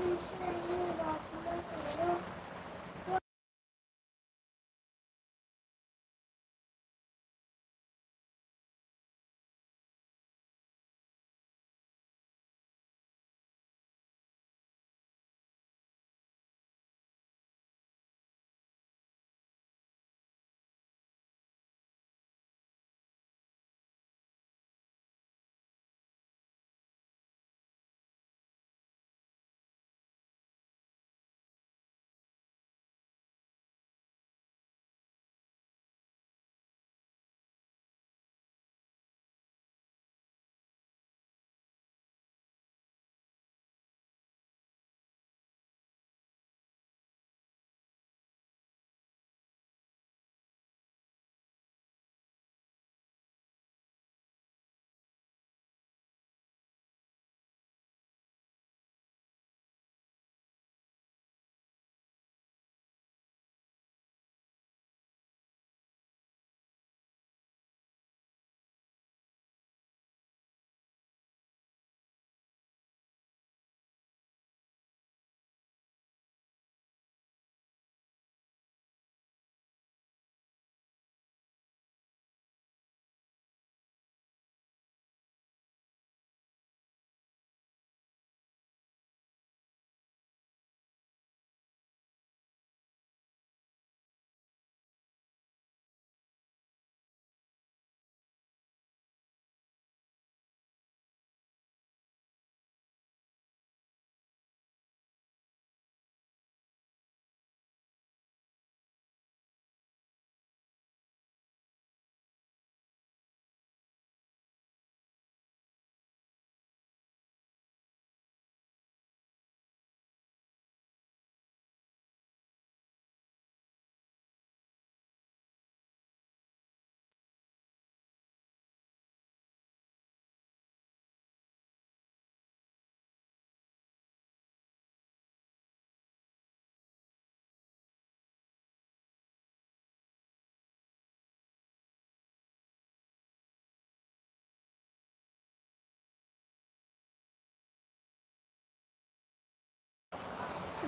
বিষয়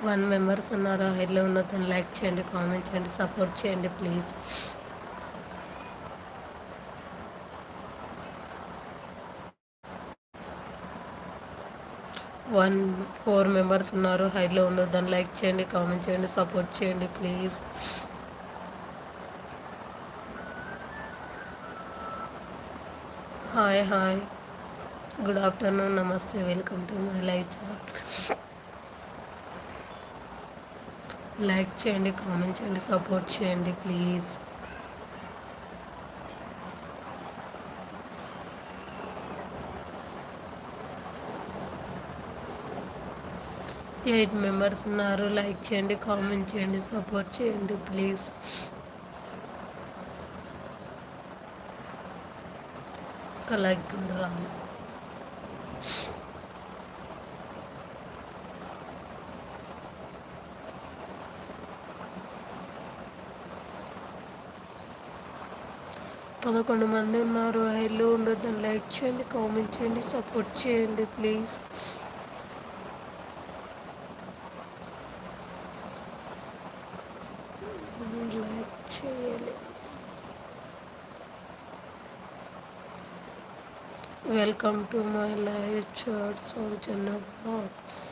one members ఉన్నారు హెడ్లో ఉన్న తను లైక్ చేయండి కామెంట్ చేయండి సపోర్ట్ చేయండి ప్లీజ్ వన్ ఫోర్ మెంబర్స్ ఉన్నారు హైడ్లో ఉండదు దాన్ని లైక్ చేయండి కామెంట్ చేయండి సపోర్ట్ చేయండి please hi hi good afternoon నమస్తే welcome to my live chat like చేయండి కామెంట్ చేయండి సపోర్ట్ చేయండి ప్లీజ్. ఎయిట్ మెంబర్స్ ఉన్నారు లైక్ చేయండి కామెంట్ చేయండి సపోర్ట్ చేయండి ప్లీజ్. ఒక లైక్ కూడా రాదు పదకొండు మంది ఉన్నారు. హైలో ఉండొద్దని లైక్ చేయండి కామెంట్ చేయండి సపోర్ట్ చేయండి ప్లీజ్. లైక్ చేయాలి. Welcome to my live chat Soujanya box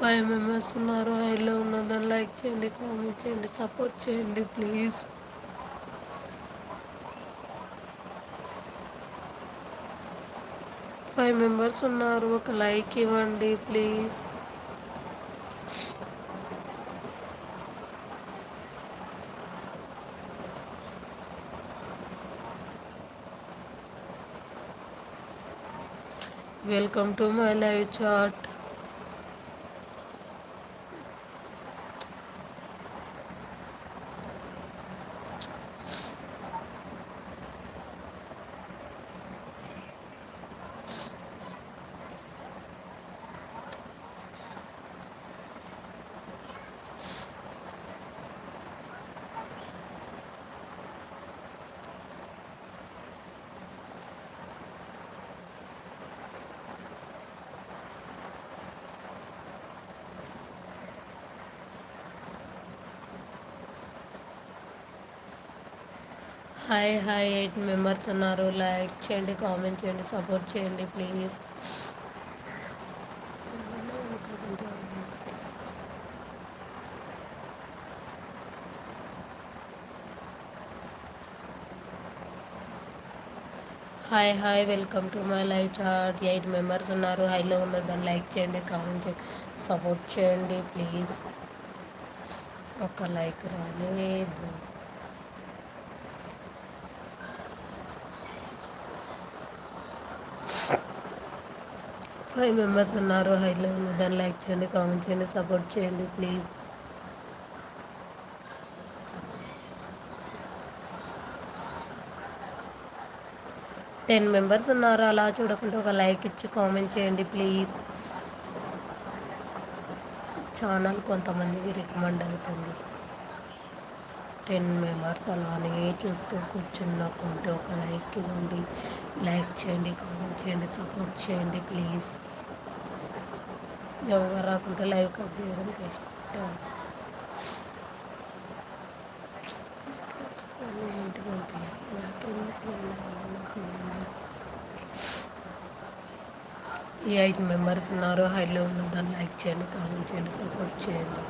five members ఉన్నారు హైలో ఉన్నదని లైక్ చేయండి కామెంట్ చేయండి సపోర్ట్ చేయండి ప్లీజ్. ఫైవ్ మెంబర్స్ ఉన్నారు ఒక లైక్ ఇవ్వండి please. Welcome to my live chat. Hi hi eight members ఉన్నారు. లైక్ చేయండి కామెంట్ చేయండి సపోర్ట్ చేయండి please. Hi hi welcome to my live chat. Eight members ఉన్నారు. హైలో ఉన్న దాన్ని లైక్ చేయండి కామెంట్ చేయండి సపోర్ట్ చేయండి ప్లీజ్. ఒక లైక్ రాలేదు. ఫైవ్ మెంబర్స్ ఉన్నారు హైలో ఉన్న దాన్ని లైక్ చేయండి కామెంట్ చేయండి సపోర్ట్ చేయండి ప్లీజ్ టెన్ మెంబర్స్ ఉన్నారు అలా చూడకుండా ఒక లైక్ ఇచ్చి కామెంట్ చేయండి ప్లీజ్ ఛానల్ కొంతమందికి రికమెండ్ అవుతుంది. టెన్ మెంబర్స్ అలానే చూస్తూ కూర్చున్నకుంటే ఒక లైక్ ఇవ్వండి. లైక్ చేయండి కామెంట్ చేయండి సపోర్ట్ చేయండి ప్లీజ్ ఎవరు రాకుంటే లైవ్ కట్ చేయడం బెస్ట్ ఏంటి ఈ ఎయిట్ మెంబర్స్ ఉన్నారు. హైలో ఉన్న దాన్ని లైక్ చేయండి కామెంట్ చేయండి సపోర్ట్ చేయండి.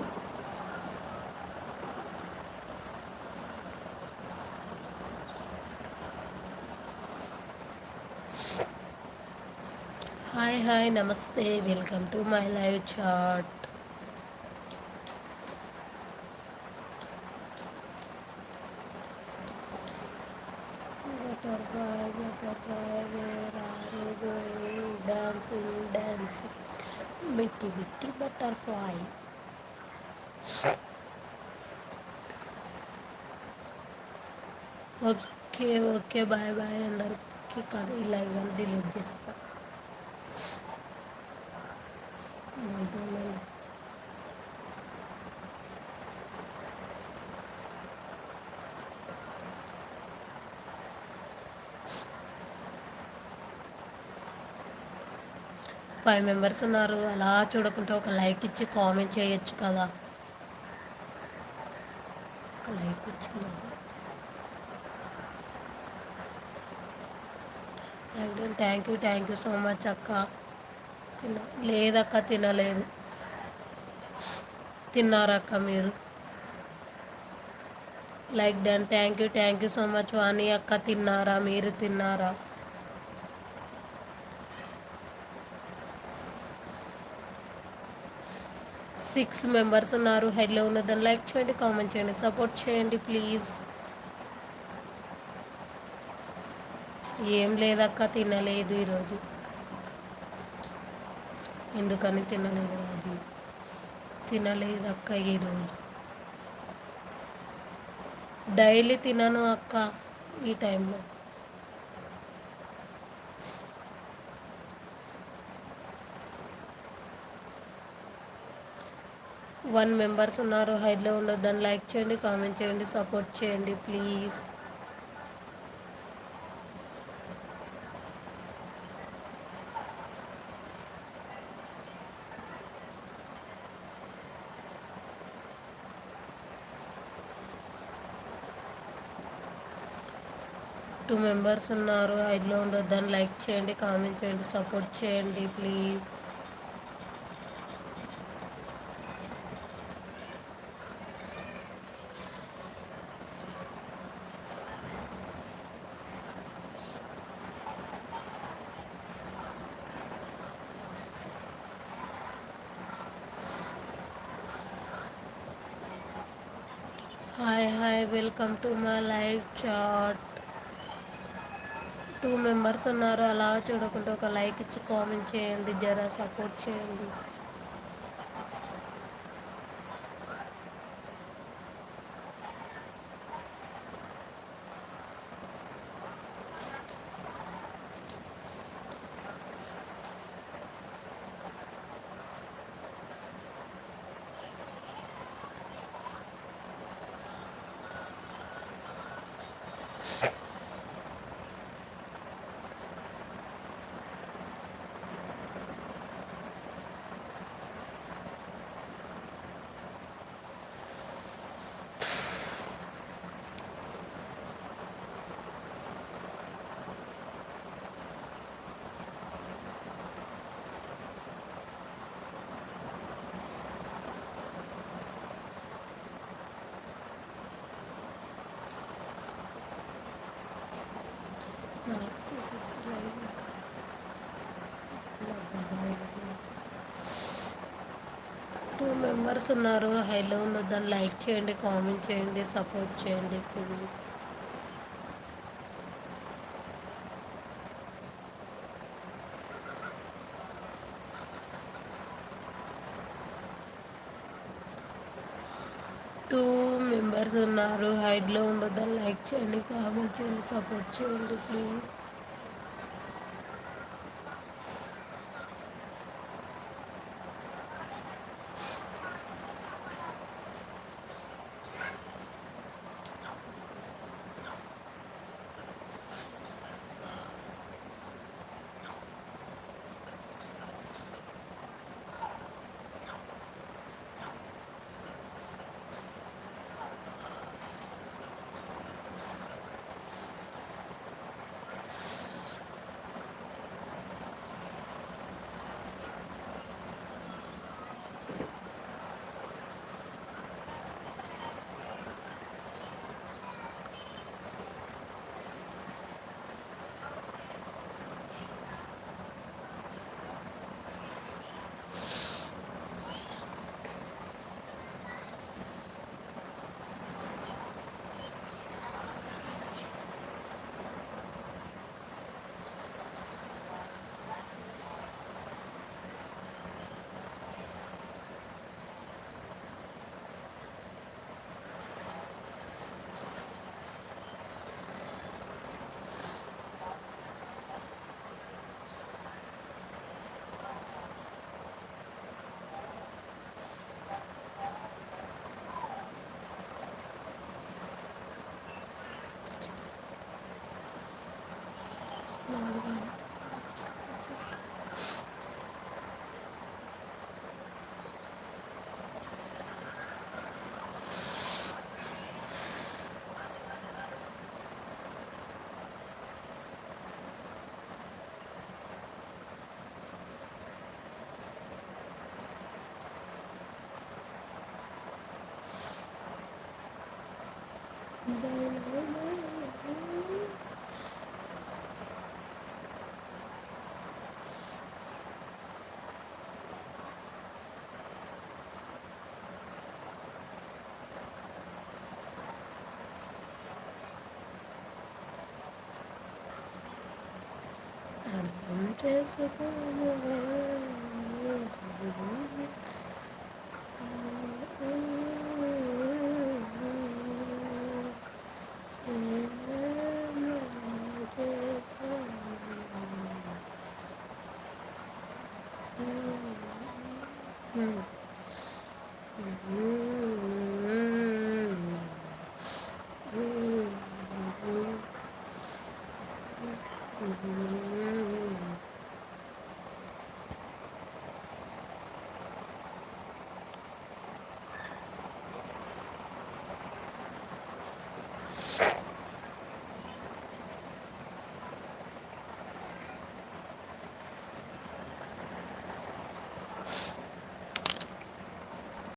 హాయ్ హాయ్ నమస్తే welcome to my live chat butterfly butterfly where are you going dancing dancing మిట్టి మిట్టి butterfly okay okay bye bye అందరికి కాదు ఈ లైవ్ అని డిలీట్ చేస్తా ఫైవ్ మెంబర్స్ ఉన్నారు. అలా చూడకుండా ఒక లైక్ ఇచ్చి కామెంట్ చేయొచ్చు కదా. ఒక లైక్ ఇచ్చింది thank you thank you so much అక్క. తిన లేదక్క తినలేదు. తిన్నారక్క మీరు. Like done thank you thank you so much Vani అక్క. తిన్నారా? మీరు తిన్నారా? సిక్స్ మెంబర్స్ ఉన్నారు. హెడ్లో ఉన్నదని లైక్ చేయండి కామెంట్ చేయండి సపోర్ట్ చేయండి ప్లీజ్. ఏం లేదక్క తినలేదు ఈరోజు. ఎందుకని తినలేదు రాజు. తినలేదు అక్క ఈరోజు డైలీ తినను అక్క ఈ టైంలో. వన్ మెంబర్స్ ఉన్నారు హైడ్లో ఉండొద్దని లైక్ చేయండి కామెంట్ చేయండి సపోర్ట్ చేయండి ప్లీజ్. మెంబర్స్ ఉన్నారు ఐడ్లో ఉండొద్దని లైక్ చేయండి కామెంట్ చేయండి సపోర్ట్ చేయండి please. Hi hi welcome to my live chat two members ఉన్నారు. అలా చూడకుండా ఒక లైక్ ఇచ్చి కామెంట్ చేయండి. జరా సపోర్ట్ చేయండి. టూ మెంబర్స్ ఉన్నారు. హైలో ఉన్నదాన్ని లైక్ చేయండి కామెంట్ చేయండి సపోర్ట్ చేయండి ప్లీజ్ టూ మెంబర్స్ ఉన్నారు. హైడ్లో ఉండొద్దని లైక్ చేయండి కామెంట్ చేయండి సపోర్ట్ చేయండి ప్లీజ్. I'm